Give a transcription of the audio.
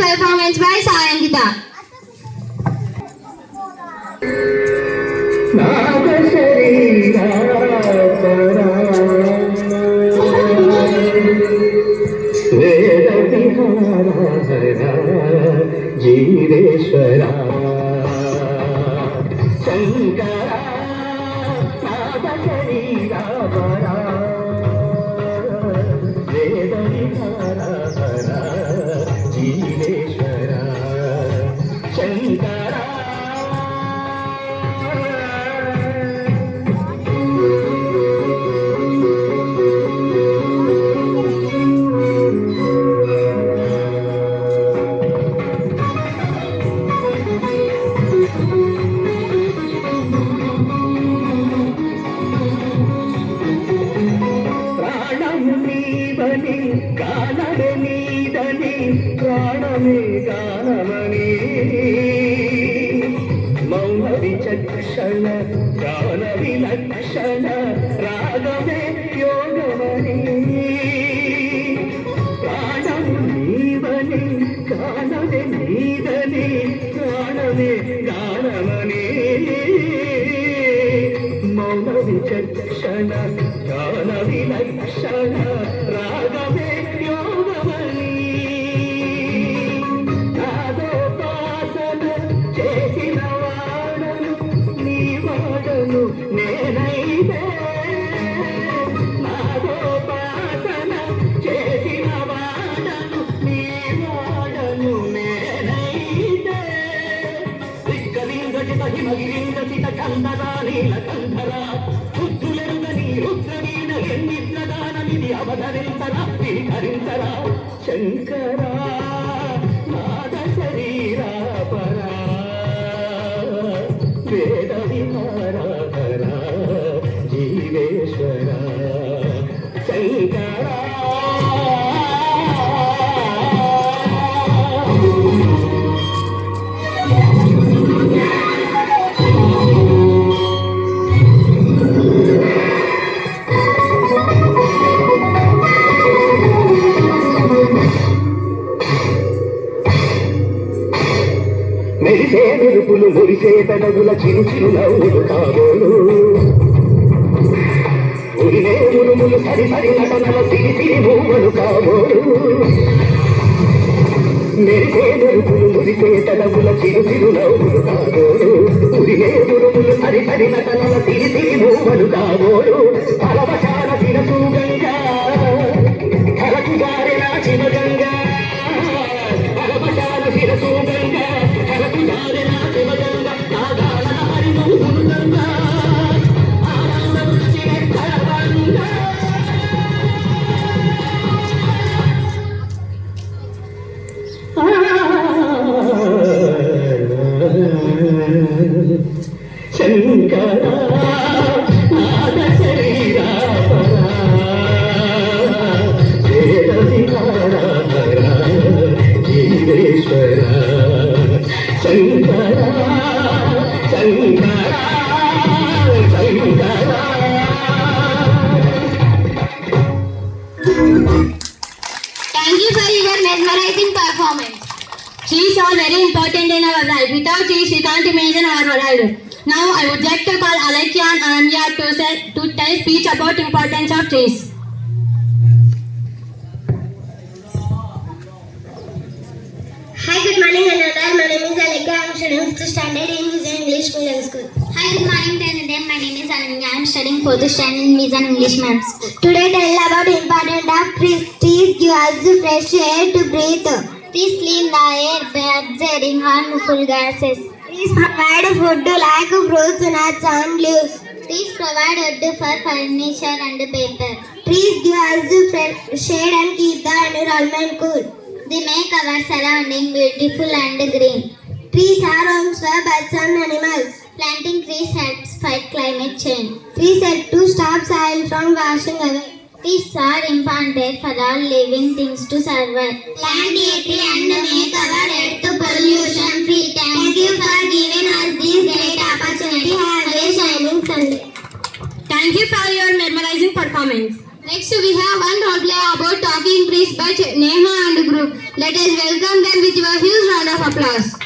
performance by Sayangita. జీవేశ్వర నీవని గానమే నీదని ప్రాణమే గానమని. మౌన విచక్షణ గాన విలక్షణ రాగమే యోగమని. ప్రాణము నీవని గానమే నీదని ప్రాణమే గానమని. మౌన విచక్షణ గాన విలక్షణ వాడను నేనైతే నాదోపాసన చేసిన వాడను నీ వాడను నేనైతే. దిక్కలింగజిత హిమగిలింగజిత కందరా నీల కంధరా బుద్ధులెరుగని రుద్రవీణ ఎన్నిట్లదానమిది అవధరించరా స్వీకరించరా శంకరా నాద శరీరా పరా మెరిసే మెరుపులు మురిసే పెదవుల చిరు చిరు నవ్వులు కాబోలు. ఉరినే ఉరుములు సరి సరి నటనల సిరి సిరి భూములు కాబోలు. మెరిసే మెరుపులు మురిసే పెదవుల చిరు చిరు నవ్వులు కాబోలు. ఉరినే ఉరుములు సరి సరి నటనల సిరి సిరి భూములు కాబోలు. పరవశాల performance. Trees are very important in our life. Without trees, we can't imagine our world. Now, I would like to call Alekya and Ananya to, say, to tell speech about importance of trees. Hi, good morning, Another. My name is Aleka. I'm studying 5th standard in Vision English Medium School. Hi, good morning, Tanada. My name is Ananya. I'm studying fourth standard in Vision English Medium School. Today, tell about importance of trees. Trees give us fresh air to breathe. Trees clean the air by absorbing harmful gases. Trees provide food like fruits, nuts, and leaves. Trees provide wood for furniture and paper. Trees give us shade and keep the environment cool. They make our surrounding beautiful and green. Trees are homes for birds and animals. Planting trees helps fight climate change. Trees help to stop soil from washing away. Trees are important for all living things to survive. Plant a and make our we have one role play about talking trees by Neha and Group. Let us welcome them with a huge round of applause.